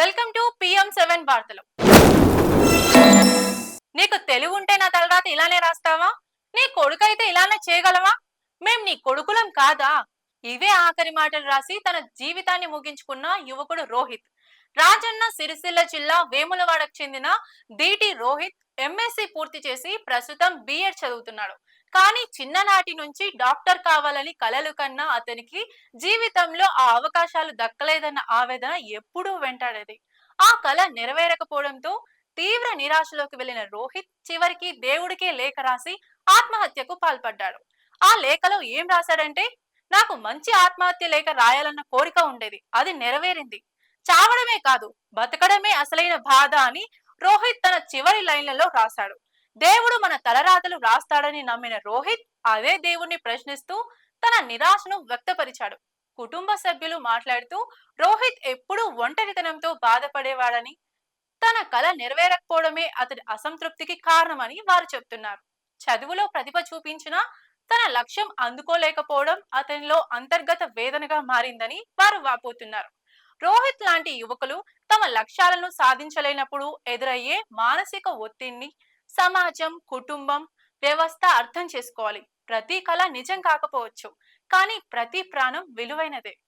Welcome to PM seven వార్తలు నీకు తెలివి ఉంటే నా తలరాత ఇలానే రాస్తావా? నీ కొడుకైతే ఇలానే చేయగలవా? మేం నీ కొడుకులం కాదా? ఇవే ఆఖరి మాటలు రాసి తన జీవితాన్ని ముగించుకున్న యువకుడు రోహిత్. రాజన్న సిరిసిల్ల జిల్లా వేములవాడకు చెందిన డిటి రోహిత్ ఎంఎస్సి పూర్తి చేసి ప్రస్తుతం బిఎడ్ చదువుతున్నాడు. కానీ చిన్ననాటి నుంచి డాక్టర్ కావాలని కలలు కన్నా అతనికి జీవితంలో ఆ అవకాశాలు దక్కలేదన్న ఆవేదన ఎప్పుడూ వెంటాడేది. ఆ కళ నెరవేరకపోవడంతో తీవ్ర నిరాశలోకి వెళ్ళిన రోహిత్ చివరికి దేవుడికే లేఖ రాసి ఆత్మహత్యకు పాల్పడ్డాడు. ఆ లేఖలో ఏం రాశాడంటే నాకు మంచి ఆత్మహత్య లేఖ రాయాలన్న కోరిక ఉండేది. అది నెరవేరింది. చావడమే కాదు బతకడమే అసలైన బాధ అని రోహిత్ తన చివరి లైన్లలో రాశాడు. దేవుడు మన తలరాతలు రాస్తాడని నమ్మిన రోహిత్ అదే దేవుణ్ణి ప్రశ్నిస్తూ తన నిరాశను వ్యక్తపరిచాడు. కుటుంబ సభ్యులు మాట్లాడుతూ రోహిత్ ఎప్పుడూ ఒంటరితనంతో బాధపడేవాడని తన కళ నెరవేరకపోవడమే అతడి అసంతృప్తికి కారణమని వారు చెప్తున్నారు. చదువులో ప్రతిభ చూపించినా తన లక్ష్యం అందుకోలేకపోవడం అతనిలో అంతర్గత వేదనగా మారిందని వారు వాపోతున్నారు. రోహిత్ లాంటి యువకులు తమ లక్ష్యాలను సాధించలేనప్పుడు ఎదురయ్యే మానసిక ఒత్తిడిని సమాజం కుటుంబం వ్యవస్థ అర్థం చేసుకోవాలి. ప్రతి కళ నిజం కాకపోవచ్చు కానీ ప్రతి ప్రాణం విలువైనదే.